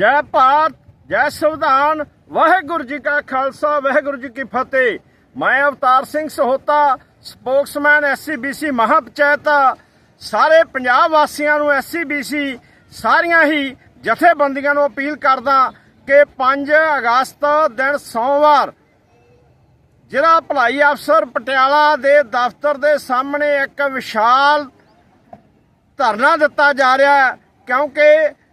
ਜੈ ਭਾਰਤ, ਜੈ ਸੰਵਿਧਾਨ, ਵਾਹਿਗੁਰੂ ਜੀ ਕਾ ਖਾਲਸਾ, ਵਾਹਿਗੁਰੂ ਜੀ ਕੀ ਫਤਿਹ। ਮੈਂ ਅਵਤਾਰ ਸਿੰਘ ਸਹੋਤਾ, ਸਪੋਕਸਮੈਨ ਐਸਸੀਬੀਸੀ ਮਹਾਪੰਚਾਇਤ ਸਾਰੇ ਪੰਜਾਬ ਵਾਸੀਆਂ ਨੂੰ ਐਸਸੀਬੀਸੀ ਸਾਰੀਆਂ ਹੀ ਜਥੇਬੰਦੀਆਂ ਨੂੰ ਅਪੀਲ ਕਰਦਾ ਕਿ 5 ਅਗਸਤ ਦਿਨ ਸੋਮਵਾਰ ਜ਼ਿਲ੍ਹਾ ਭਲਾਈ ਅਫਸਰ ਪਟਿਆਲਾ ਦੇ ਦਫ਼ਤਰ ਦੇ ਸਾਹਮਣੇ ਇੱਕ ਵਿਸ਼ਾਲ ਧਰਨਾ ਦਿੱਤਾ ਜਾ ਰਿਹਾ ਹੈ। ਕਿਉਂਕਿ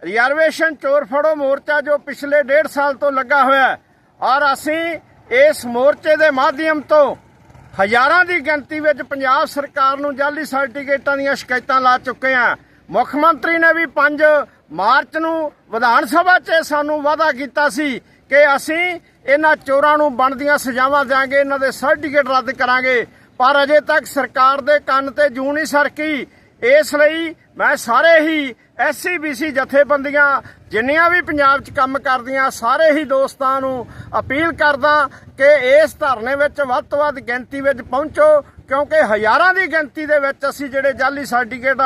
ਰਿਜ਼ਰਵੇਸ਼ਨ ਚੋਰ ਫੜੋ ਮੋਰਚਾ ਜੋ ਪਿਛਲੇ ਡੇਢ ਸਾਲ ਤੋਂ ਲੱਗਾ ਹੋਇਆ ਔਰ ਅਸੀਂ ਇਸ ਮੋਰਚੇ ਦੇ ਮਾਧਿਅਮ ਤੋਂ ਹਜ਼ਾਰਾਂ ਦੀ ਗਿਣਤੀ ਵਿੱਚ ਪੰਜਾਬ ਸਰਕਾਰ ਨੂੰ ਜਾਲੀ ਸਰਟੀਫਿਕੇਟਾਂ ਦੀਆਂ ਸ਼ਿਕਾਇਤਾਂ ਲਾ ਚੁੱਕੇ ਹਾਂ। ਮੁੱਖ ਮੰਤਰੀ ਨੇ ਵੀ 5 ਮਾਰਚ ਨੂੰ ਵਿਧਾਨ ਸਭਾ 'ਚ ਸਾਨੂੰ ਵਾਅਦਾ ਕੀਤਾ ਸੀ ਕਿ ਅਸੀਂ ਇਹਨਾਂ ਚੋਰਾਂ ਨੂੰ ਬਣਦੀਆਂ ਸਜ਼ਾਵਾਂ ਦਿਆਂਗੇ, ਇਹਨਾਂ ਦੇ ਸਰਟੀਫਿਕੇਟ ਰੱਦ ਕਰਾਂਗੇ। ਪਰ ਅਜੇ ਤੱਕ ਸਰਕਾਰ ਦੇ ਕੰਨ ਤੇ ਜੂੰ ਨਹੀਂ ਸਰਕੀ ਇਸ ਲਈ ਮੈਂ ਸਾਰੇ ਹੀ ਐਸਸੀਬੀਸੀ ਜਥੇਬੰਦੀਆਂ, ਜਿੰਨੀਆਂ ਵੀ ਪੰਜਾਬ 'ਚ ਕੰਮ ਕਰਦੀਆਂ, ਸਾਰੇ ਹੀ ਦੋਸਤਾਂ ਨੂੰ ਅਪੀਲ ਕਰਦਾ ਕਿ ਇਸ ਧਰਨੇ ਵਿੱਚ ਵੱਧ ਤੋਂ ਵੱਧ ਗਿਣਤੀ ਵਿੱਚ ਪਹੁੰਚੋ, ਕਿਉਂਕਿ ਹਜ਼ਾਰਾਂ ਦੀ ਗਿਣਤੀ ਦੇ ਵਿੱਚ ਅਸੀਂ ਜਿਹੜੇ ਜਾਲੀ ਸਰਟੀਫਿਕੇਟ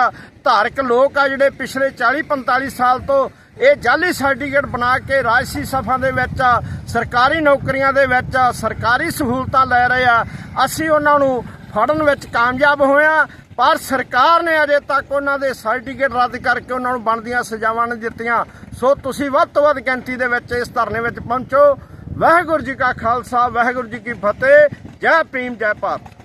ਧਾਰਕ ਲੋਕ ਆ, ਜਿਹੜੇ ਪਿਛਲੇ 40 45 ਸਾਲ ਤੋਂ ਇਹ ਜਾਲੀ ਸਰਟੀਫਿਕੇਟ ਬਣਾ ਕੇ ਰਾਜਸੀ ਸਭਾ ਦੇ ਵਿੱਚ, ਸਰਕਾਰੀ ਨੌਕਰੀਆਂ ਦੇ ਵਿੱਚ, ਸਰਕਾਰੀ ਸਹੂਲਤਾਂ ਲੈ ਰਹੇ ਆ, ਅਸੀਂ ਉਹਨਾਂ ਨੂੰ ਫੜਨ ਵਿੱਚ ਕਾਮਯਾਬ ਹੋਇਆ। ਪਰ ਸਰਕਾਰ ਨੇ ਅਜੇ ਤੱਕ ਉਹਨਾਂ ਦੇ ਸਰਟੀਫਿਕੇਟ ਰੱਦ ਕਰਕੇ ਉਹਨਾਂ ਨੂੰ ਬਣਦੀਆਂ ਸਜ਼ਾਵਾਂ ਨਹੀਂ ਦਿੱਤੀਆਂ। ਸੋ ਤੁਸੀਂ ਵੱਧ ਤੋਂ ਵੱਧ ਗਿਣਤੀ ਦੇ ਵਿੱਚ ਇਸ ਧਰਨੇ ਵਿੱਚ ਪਹੁੰਚੋ। ਵਾਹਿਗੁਰੂ ਜੀ ਕਾ ਖਾਲਸਾ, ਵਾਹਿਗੁਰੂ ਜੀ ਕੀ ਫਤਿਹ। ਜੈ ਭੀਮ, ਜੈ ਭਾਰਤ।